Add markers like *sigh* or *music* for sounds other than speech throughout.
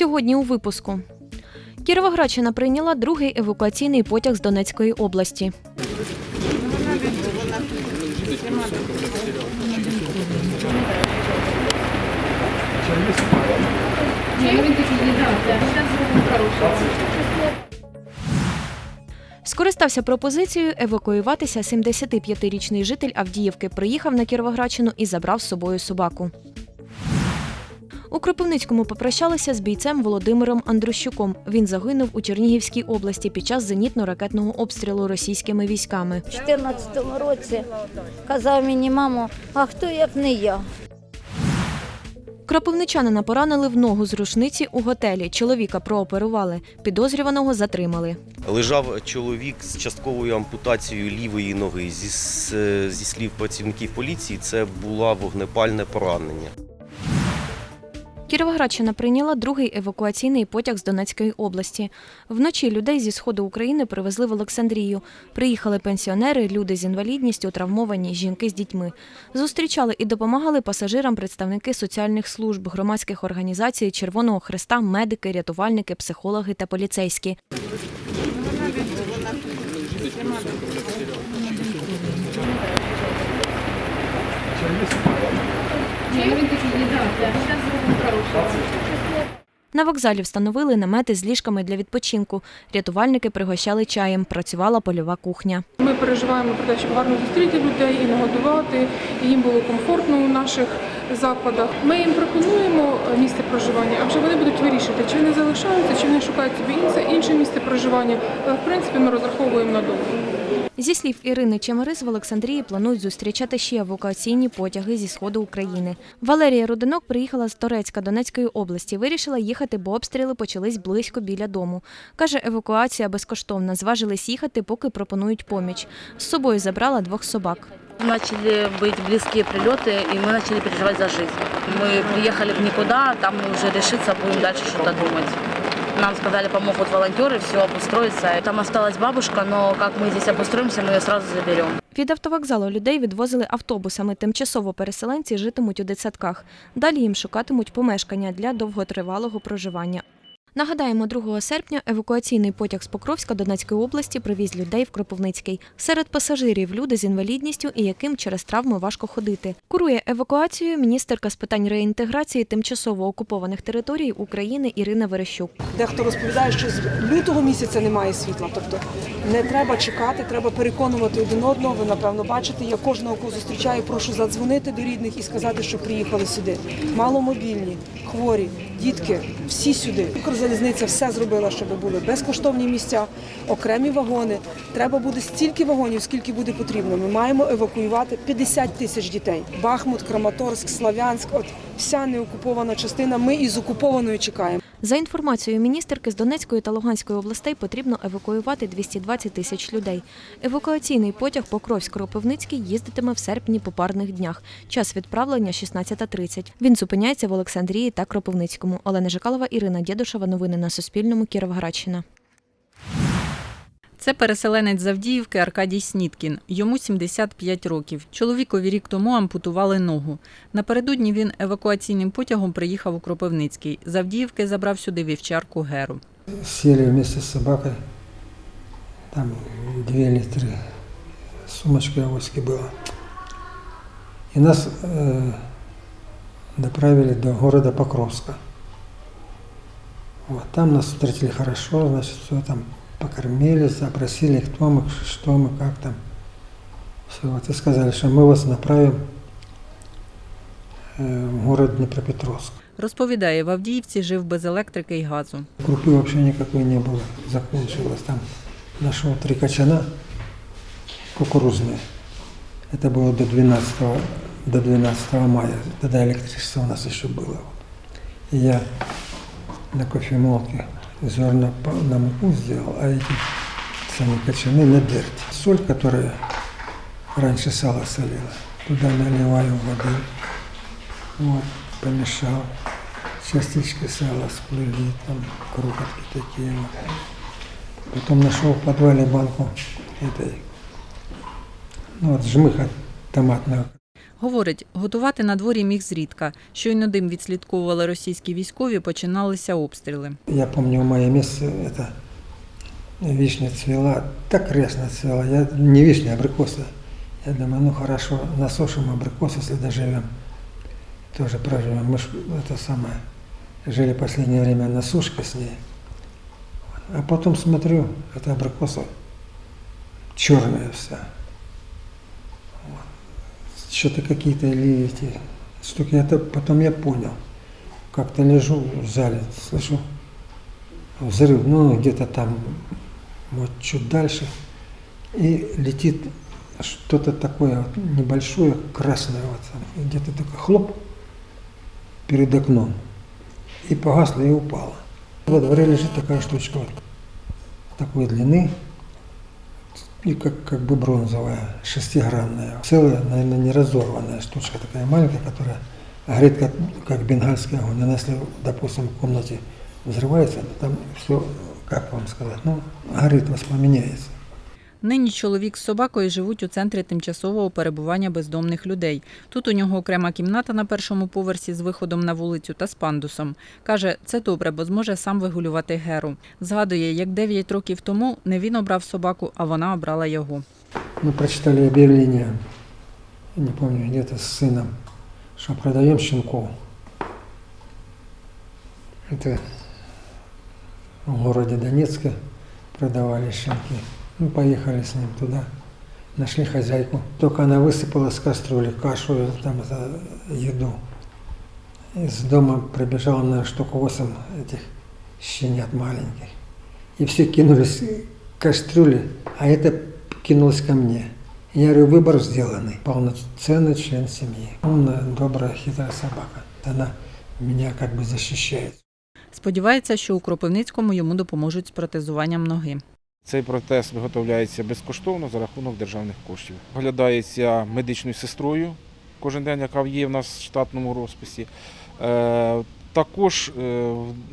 Сьогодні у випуску. Кіровоградщина прийняла другий евакуаційний потяг з Донецької області. Скористався пропозицією евакуюватися 75-річний житель Авдіївки. Приїхав на Кіровоградщину і забрав з собою собаку. У Кропивницькому попрощалися з бійцем Володимиром Андрущуком. Він загинув у Чернігівській області під час зенітно-ракетного обстрілу російськими військами. У 2014 році казав мені, мамо, а хто як не я? Кропивничанина поранили в ногу з рушниці у готелі. Чоловіка прооперували. Підозрюваного затримали. Лежав чоловік з частковою ампутацією лівої ноги. Зі, зі слів працівників поліції, це було вогнепальне поранення. Кіровоградщина прийняла другий евакуаційний потяг з Донецької області. Вночі людей зі сходу України привезли в Олександрію. Приїхали пенсіонери, люди з інвалідністю, травмовані, жінки з дітьми. Зустрічали і допомагали пасажирам представники соціальних служб, громадських організацій, Червоного Хреста, медики, рятувальники, психологи та поліцейські. На вокзалі встановили намети з ліжками для відпочинку. Рятувальники пригощали чаєм. Працювала польова кухня. Ми переживаємо про те, щоб гарно зустріти людей і нагодувати, і їм було комфортно у наших закладах. Ми їм пропонуємо е, місце проживання, а вже вони будуть вирішити, чи вони залишаються, чи вони шукають собі інше, інше місце проживання. Але в принципі ми розраховуємо на довго. Зі слів Ірини Чемерис, в Олександрії планують зустрічати ще евакуаційні потяги зі сходу України. Валерія Рудинок приїхала з Торецька Донецької області. Вирішила їхати, бо обстріли почались близько біля дому. Каже, евакуація безкоштовна. Зважились їхати, поки пропонують поміч. З собою забрала двох собак. Начали быть близкие прилеты, и мы начали переживать за жизнь. Мы приехали в никуда, там мы уже решиться будем дальше что-то думать. Нам сказали, помогут волонтеры, все обустроится. Там осталась бабушка, но как мы здесь обустроимся, мы ее сразу заберем. Від автовокзалу людей відвозили автобусами. Тимчасово переселенці житимуть у дитсадках. Далі їм шукатимуть помешкання для довготривалого проживання. Нагадаємо, 2 серпня евакуаційний потяг з Покровська Донецької області привіз людей в Кропивницький. Серед пасажирів люди з інвалідністю і яким через травми важко ходити. Курує евакуацію міністерка з питань реінтеграції тимчасово окупованих територій України Ірина Верещук. Дехто розповідає, що з лютого місяця немає світла. Тобто не треба чекати, треба переконувати один одного. Ви напевно бачите. Я кожного, кого зустрічаю, прошу задзвонити до рідних і сказати, що приїхали сюди. Маломобільні, хворі, дітки, всі сюди. Укрзалізниця все зробила, щоб були безкоштовні місця, окремі вагони. Треба буде стільки вагонів, скільки буде потрібно. Ми маємо евакуювати 50 тисяч дітей. Бахмут, Краматорськ, Славянськ, от вся неокупована частина. Ми із окупованою чекаємо. За інформацією міністерки, з Донецької та Луганської областей потрібно евакуювати 220 тисяч людей. Евакуаційний потяг Покровськ-Кропивницький їздитиме в серпні по парних днях. Час відправлення 16.30. Він зупиняється в Олександрії та Кропивницькому. Олена Жикалова, Ірина Дєдушева. Новини на Суспільному. Кіровоградщина. Це переселенець з Авдіївки Аркадій Сніткін. Йому 75 років. Чоловікові рік тому ампутували ногу. Напередодні він евакуаційним потягом приїхав у Кропивницький. З Авдіївки забрав сюди вівчарку Геру. Сели вместе с собакой. Там две или три сумочки авоськи было. И нас э, доправили до города Покровска. Вот, там нас встретили хорошо, значит, все там покормили, запросили, кто мы, что мы, как там. Все, вот, и сказали, что мы вас направим э, в город Днепропетровск. Розповідає, в Авдіївці жив без електрики і газу. Крупы вообще никакой не было, закончилось. Там нашел три качана кукурузные. Это было до 12, до 12 мая. Тогда электричество у нас еще было. И я на кофемолке Зерна на муку сделал, а эти сами качаны на дерти. Соль, которая раньше сало солила, туда наливаю воды, вот, помешал. Частички сала сплыли, там крохотки такие вот. Потом нашел в подвале банку этой, ну вот жмыха томатного. Говорить, готувати на дворі міг зрідка. Щойно дим відслідковували російські військові, починалися обстріли. Я помню, в мае месяце это вишня цвела, так ресно цвела. Я, не вишня, а абрикосы. Я думаю, ну хорошо, насушим абрикос, если доживем. Тоже проживем. Мы ж это самое, жили последнее время на сушке с ней. А потом смотрю, это абрикоса черная вся. Что-то какие-то или эти штуки. Это потом я понял. Как-то лежу в зале, слышу взрыв, ну где-то там, вот чуть дальше, и летит что-то такое вот небольшое, красное, вот где-то такой хлоп перед окном, и погасло и упало. Во дворе лежит такая штучка вот такой длины, и как, как бы бронзовая, шестигранная, целая, наверное, не разорванная штучка такая маленькая, которая горит как, как бенгальский огонь. Она, если, допустим, в комнате взрывается, то там все, как вам сказать, ну, горит, воспламеняется. Нині чоловік з собакою живуть у центрі тимчасового перебування бездомних людей. Тут у нього окрема кімната на першому поверсі з виходом на вулицю та з пандусом. Каже, це добре, бо зможе сам вигулювати геру. Згадує, як 9 років тому не він обрав собаку, а вона обрала його. Мы прочитали объявление, не помню, где-то с сыном, что продаем щенков. Это в городе Донецке продавали щенки. Мы поехали с ним туда, нашли хозяйку. Только она высыпала с кастрюли кашу, или там это, еду. Из дома прибежала на штук 8 этих щенят маленьких. И все кинулись к кастрюле, а это кинулось ко мне. Я говорю, выбор сделанный. Полноценный член семьи. Умная, добрая, хитрая собака. Она меня как бы защищает. Сподівається, що у Кропивницькому йому допоможуть з протезуванням ноги. Цей протез виготовляється безкоштовно за рахунок державних коштів. Оглядається медичною сестрою кожен день, яка є в нас в штатному розписі. Е, Також е,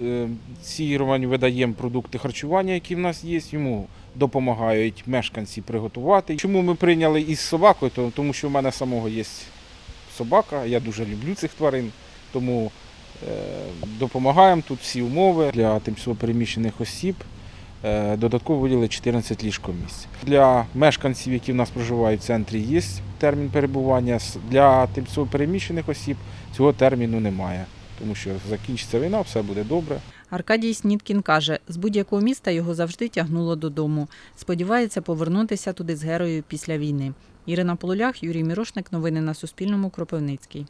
е, цій Романі видаємо продукти харчування, які в нас є. Йому допомагають мешканці приготувати. Чому ми прийняли із собакою? Тому що в мене самого є собака, я дуже люблю цих тварин, тому допомагаємо тут всі умови для тимчасово переміщених осіб. Е, Додатково виділили 14 ліжкомісць. Для мешканців, які в нас проживають в центрі, є термін перебування. Для тимчасово переміщених осіб цього терміну немає, тому що закінчиться війна, все буде добре. Аркадій Сніткін каже, з будь-якого міста його завжди тягнуло додому. Сподівається повернутися туди з героєю після війни. Ірина Полулях, Юрій Мірошник. Новини на Суспільному. Кропивницький.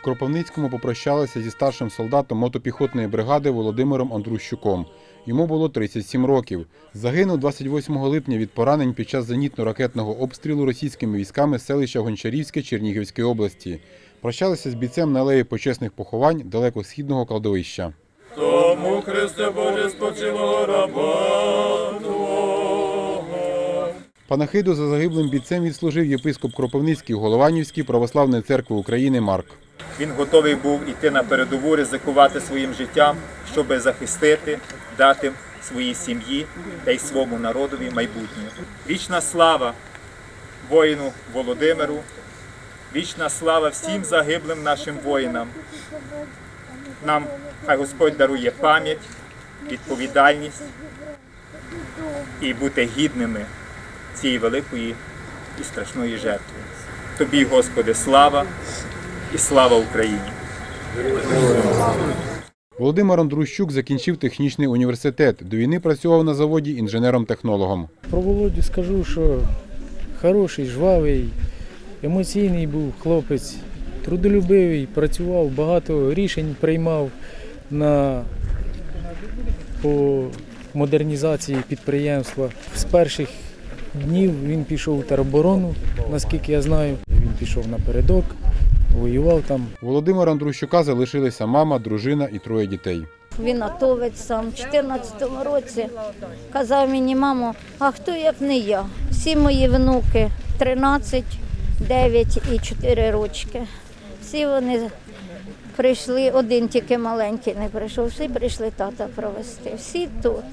У Кропивницькому попрощалися зі старшим солдатом мотопіхотної бригади Володимиром Андрущуком. Йому було 37 років. Загинув 28 липня від поранень під час зенітно-ракетного обстрілу російськими військами селища Гончарівське Чернігівської області. Прощалися з бійцем на алеї почесних поховань далеко східного кладовища. Тому Христе Боже спочилого раба Панахиду за загиблим бійцем відслужив єпископ Кропивницький Голованівський православної церкви України Марк. Він готовий був іти на передову, ризикувати своїм життям, щоб захистити, дати своїй сім'ї та й своєму народові майбутнє. Вічна слава воїну Володимиру, вічна слава всім загиблим нашим воїнам. Нам хай Господь дарує пам'ять, відповідальність і бути гідними цієї великої і страшної жертви. Тобі, Господи, слава і слава Україні! Володимир Андрущук закінчив технічний університет. До війни працював на заводі інженером-технологом. Про Володю скажу, що хороший, жвавий, емоційний був хлопець, трудолюбивий, працював, багато рішень приймав на по модернізації підприємства. З перших днів він пішов у тероборону, наскільки я знаю. Він пішов напередок, воював там. Володимира Андрущука залишилися мама, дружина і троє дітей. Він атовець сам у 14-му році казав мені, мамо, а хто як не я? Всі мої внуки 13, 9 і 4 рочки. Всі вони прийшли, один тільки маленький не прийшов, всі прийшли тата провести. Всі тут.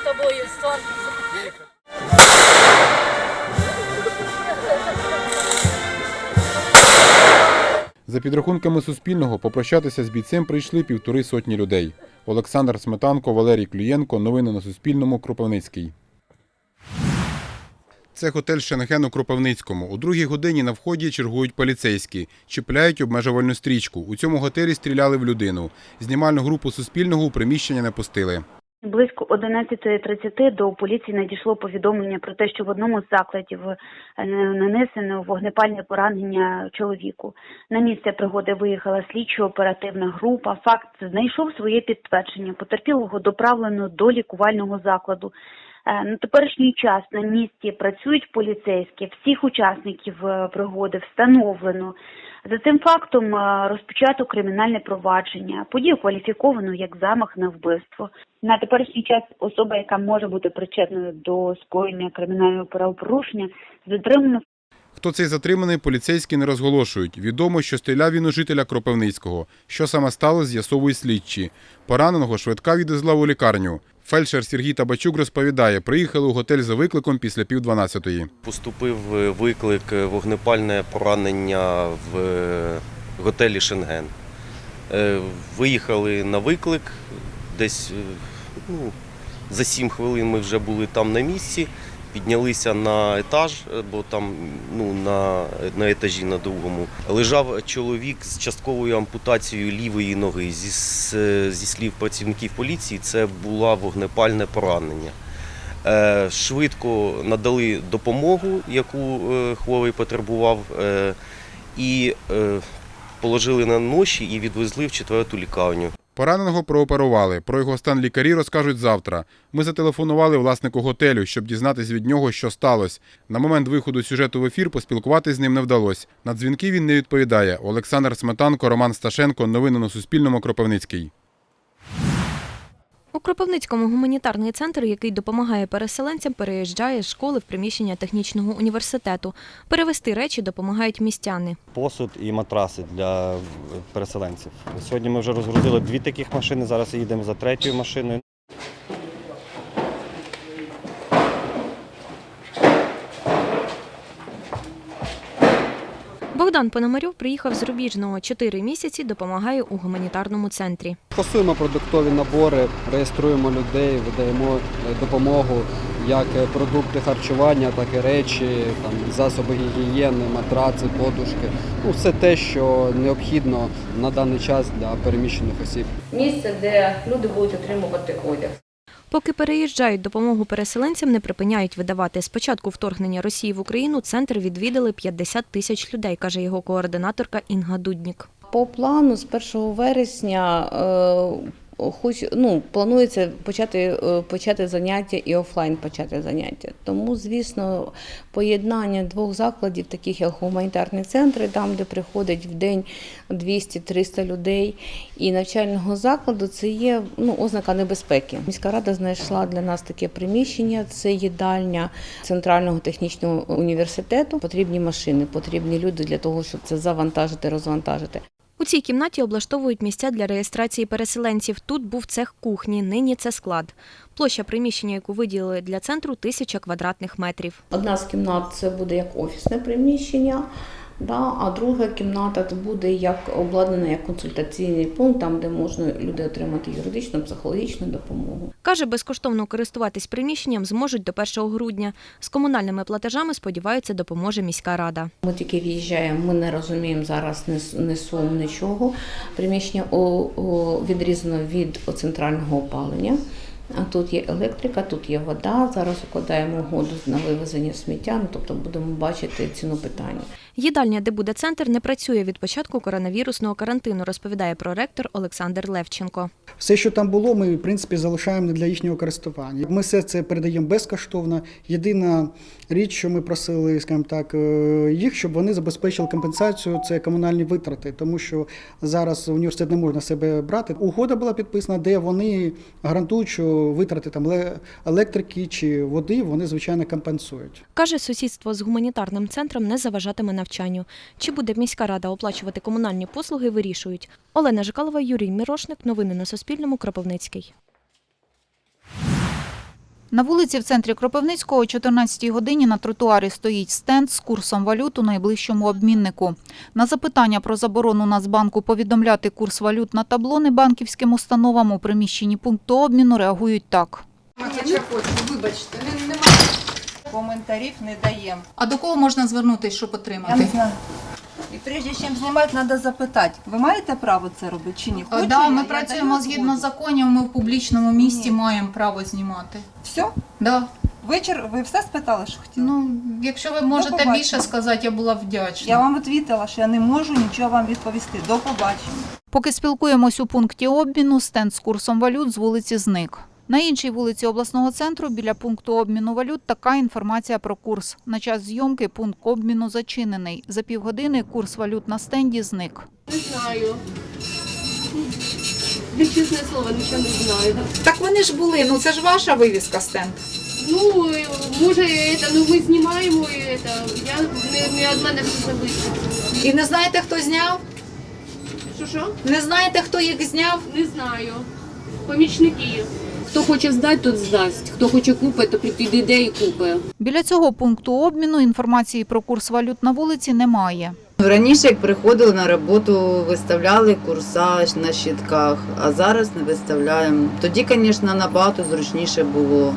з тобою підрахунками Суспільного, попрощатися з бійцем прийшли півтори сотні людей. Олександр Сметанко, Валерій Клюєнко. Новини на Суспільному. Кропивницький. Це готель Шенген у Кропивницькому. У другій годині на вході чергують поліцейські, чіпляють обмежувальну стрічку. У цьому готелі стріляли в людину. Знімальну групу Суспільного у приміщення не пустили. Близько 11.30 до поліції надійшло повідомлення про те, що в одному з закладів е, нанесено вогнепальне поранення чоловіку. На місце пригоди виїхала слідчо-оперативна група. Факт знайшов своє підтвердження. Потерпілого доправлено до лікувального закладу. Е, На теперішній час на місці працюють поліцейські. Всіх учасників е, пригоди встановлено. За цим фактом е, розпочато кримінальне провадження. Подію кваліфіковано як замах на вбивство. На теперішній час особа, яка може бути причетною до скоєння кримінального правопорушення, затримано Хто цей затриманий, поліцейські не розголошують. Відомо, що стріляв він у жителя Кропивницького. Що саме сталося, з'ясовують слідчі. Пораненого швидка відвезла у лікарню. Фельдшер Сергій Табачук розповідає, приїхали у готель за викликом після півдванадцятої. Поступив е, виклик е, вогнепальне поранення в е, готелі Шенген. Е, Виїхали на виклик, десь ну, за 7 хвилин ми вже були там на місці, піднялися на етаж, е, бо там ну, на, на етажі на другому. Лежав чоловік з частковою ампутацією лівої ноги. Зі, зі слів працівників поліції, це було вогнепальне поранення. Е, Швидко надали допомогу, яку е, хворий потребував, е, і е, положили на ноші і відвезли в четверту лікарню. Пораненого прооперували. Про його стан лікарі розкажуть завтра. Ми зателефонували власнику готелю, щоб дізнатись від нього, що сталося. На момент виходу сюжету в ефір поспілкуватись з ним не вдалося. На дзвінки він не відповідає. Олександр Сметанко, Роман Сташенко. Новини на Суспільному. Кропивницький. Кропивницькому гуманітарний центр, який допомагає переселенцям, переїжджає з школи в приміщення технічного університету. Перевести речі допомагають містяни. посуд і матраси для переселенців. Сьогодні ми вже розгрузили дві таких машини, зараз їдемо за третьою машиною. Богдан Пономарьов приїхав з Рубіжного чотири місяці, допомагає у гуманітарному центрі. Фасуємо продуктові набори, реєструємо людей, видаємо е, допомогу, як е, продукти харчування, так і речі, там, засоби гігієни, матраци, подушки. Ну, все те, що необхідно на даний час для переміщених осіб. Місце, де люди будуть отримувати одяг. Поки переїжджають допомогу переселенцям, не припиняють видавати. Спочатку вторгнення Росії в Україну центр відвідали 50 тисяч людей, каже його координаторка Інга Дуднік. По плану з 1 вересня е, хоч ну планується почати е, почати заняття і офлайн почати заняття. Тому, звісно, поєднання двох закладів, таких як гуманітарні центри, там де приходить в день 200-300 людей, і навчального закладу, це є ну ознака небезпеки. Міська рада знайшла для нас таке приміщення. Це їдальня центрального технічного університету. Потрібні машини, потрібні люди для того, щоб це завантажити, розвантажити. У цій кімнаті облаштовують місця для реєстрації переселенців. Тут був цех кухні, нині це склад. Площа приміщення, яку виділили для центру, тисяча квадратних метрів. Одна з кімнат це буде як офісне приміщення, да, а друга кімната буде як обладнана як консультаційний пункт, там де можна люди отримати юридичну, психологічну допомогу. Каже, безкоштовно користуватись приміщенням зможуть до 1 грудня. З комунальними платежами, сподіваються, допоможе міська рада. Ми тільки в'їжджаємо, ми не розуміємо зараз ні сум, нічого. Приміщення о, о, відрізано від центрального опалення. А тут є електрика, тут є вода. Зараз укладаємо угоду на вивезення сміття, ну, тобто будемо бачити ціну питання. Їдальня, де буде центр, не працює від початку коронавірусного карантину, розповідає проректор Олександр Левченко. Все, що там було, ми в принципі залишаємо для їхнього користування. Ми все це передаємо безкоштовно. Єдина річ, що ми просили, скажімо так, е, їх, щоб вони забезпечили компенсацію, це комунальні витрати, тому що зараз університет не може на себе брати. Угода була підписана, де вони гарантують, що витрати там електрики чи води вони звичайно компенсують. Каже, сусідство з гуманітарним центром не заважатиме навчанню. Чи буде міська рада оплачувати комунальні послуги, вирішують. Олена Жикалова, Юрій Мірошник. Новини на Суспільному. Кропивницький. На вулиці в центрі Кропивницького о 14-й годині на тротуарі стоїть стенд з курсом валют у найближчому обміннику. На запитання про заборону Нацбанку повідомляти курс валют на табло небанківським установам у приміщенні пункту обміну реагують так. Вибачте, коментарів не даємо. А до кого можна звернутися, щоб отримати? Я не знаю. І прежде чим знімати, треба запитати, ви маєте право це робити чи ні? Хочу Так, я, ми я працюємо даю згідно згоду. законів, ми в публічному місті маємо право знімати. Все? Да. Вечір, ви все спитали, що хотіли? Ну, якщо ви можете побачення. більше сказати, я була вдячна. Я вам відповіла, що я не можу нічого вам відповісти. До побачення. Поки спілкуємось у пункті обміну, стенд з курсом валют з вулиці зник. На іншій вулиці обласного центру біля пункту обміну валют така інформація про курс. На час зйомки пункт обміну зачинений. За півгодини курс валют на стенді зник. Не знаю. Я чесне слово, нічого не знаю. Так вони ж були, ну це ж ваша вивіска стенд. Ну, э, може, это, ну ми знімаємо і это, я не, не від мене все зависить. І не знаєте, хто зняв? Що що? Не знаєте, хто їх зняв? Не знаю. Помічники. Хто хоче здати, тот здасть. Хто хоче купити, то підійде і купить. Біля цього пункту обміну інформації про курс валют на вулиці немає. Раніше, як приходили на роботу, виставляли курса на щитках, а зараз не виставляємо. Тоді, звісно, набагато зручніше було.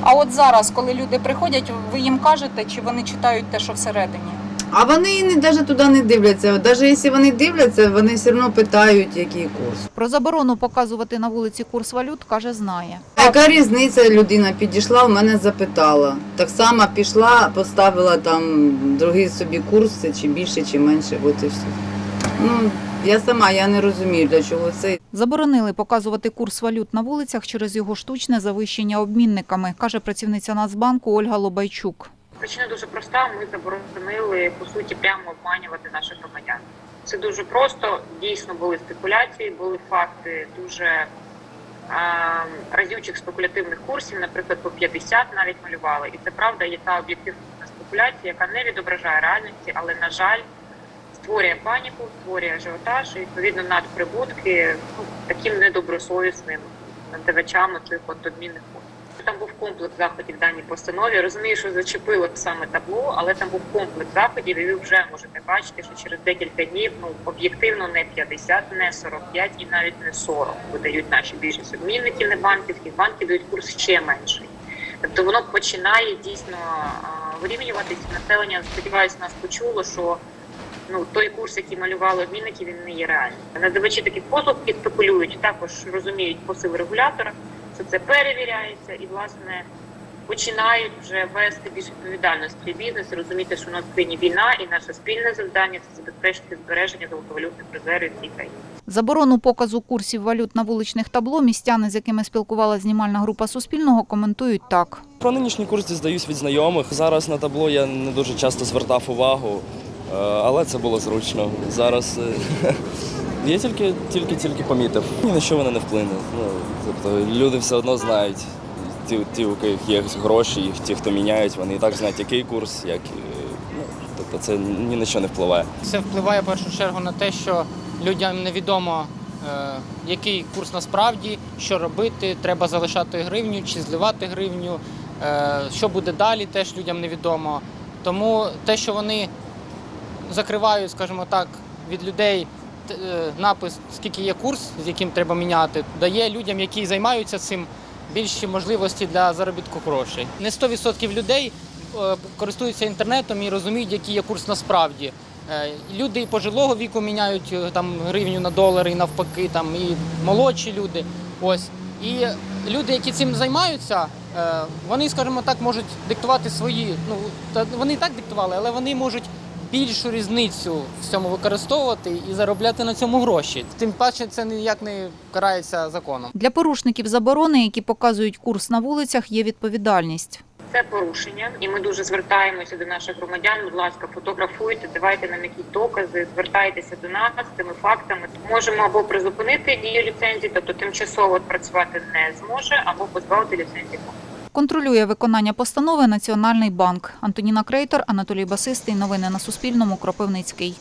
А от зараз, коли люди приходять, ви їм кажете, чи вони читають те, що всередині? А вони не навіть туди не дивляться. Навіть якщо вони дивляться, вони все одно питають, який курс. Про заборону показувати на вулиці курс валют каже, знає. А яка різниця людина підійшла, в мене запитала. Так само пішла, поставила там другий собі курс, чи більше, чи менше, от і все. Ну, я сама я не розумію, для чого це. Заборонили показувати курс валют на вулицях через його штучне завищення обмінниками, каже працівниця Нацбанку Ольга Лобайчук. Причина дуже проста. Ми заборонили по суті прямо обманювати наших громадян. Це дуже просто. Дійсно були спекуляції, були факти дуже е, разючих спекулятивних курсів, наприклад, по 50 навіть малювали. І це правда є та об'єктивна спекуляція, яка не відображає реальності, але на жаль створює паніку, створює ажіотаж і відповідно надприбутки ну, таким недобросовісним надавачам цих от обмінних. Там був комплекс заходів в даній постанові. Розумію, що зачепило саме табло, але там був комплекс заходів, і ви вже можете бачити, що через декілька днів ну об'єктивно не 50, не 45 і навіть не 40 видають наші більшість обмінників не банківських. Банки дають курс ще менший. Тобто воно починає дійсно а, вирівнюватися. Населення сподіваюся, нас почуло, що ну той курс, який малювали обмінники, він не є реальним. Надавачі таких послуг, спекулюють, також розуміють посил регулятора, що це перевіряється, і власне починають вже вести більш відповідально свій бізнес, розуміти, що у нас в країні війна, і наше спільне завдання це забезпечити збереження золотовалютних резервів цій країні. Заборону показу курсів валют на вуличних табло містяни, з якими спілкувала знімальна група Суспільного, коментують так. Про нинішній курс дізнаюсь від знайомих. Зараз на табло я не дуже часто звертав увагу, е, але це було зручно. Зараз е, *laughs* я тільки, тільки, тільки помітив. Ні на що воно не вплине. Ну, тобто люди все одно знають. Ті, ті, у яких є гроші, їх ті, хто міняють, вони і так знають, який курс, як ну, тобто це ні на що не впливає. Це впливає в першу чергу на те, що людям невідомо, е, який курс насправді, що робити, треба залишати гривню чи зливати гривню. Е, Що буде далі, теж людям невідомо. Тому те, що вони закривають, скажімо так, від людей напис, скільки є курс, з яким треба міняти, дає людям, які займаються цим, більші можливості для заробітку грошей. Не 100% людей е, користуються інтернетом і розуміють, який є курс насправді. Е, Люди пожилого віку міняють е, там гривню на долари і навпаки, там і молодші люди. Ось і люди, які цим займаються, е, вони, скажімо так, можуть диктувати свої. Ну вони і так диктували, але вони можуть більшу різницю в цьому використовувати і заробляти на цьому гроші. Тим паче це ніяк не карається законом. Для порушників заборони, які показують курс на вулицях, є відповідальність. Це порушення, і ми дуже звертаємося до наших громадян. Будь ласка, фотографуйте, давайте нам якісь докази, звертайтеся до нас з цими фактами. Можемо або призупинити дію ліцензії, тобто тимчасово працювати не зможе, або позбавити ліцензії. Контролює виконання постанови Національний банк. Антоніна Крейтор, Анатолій Басистий. Новини на Суспільному. Кропивницький.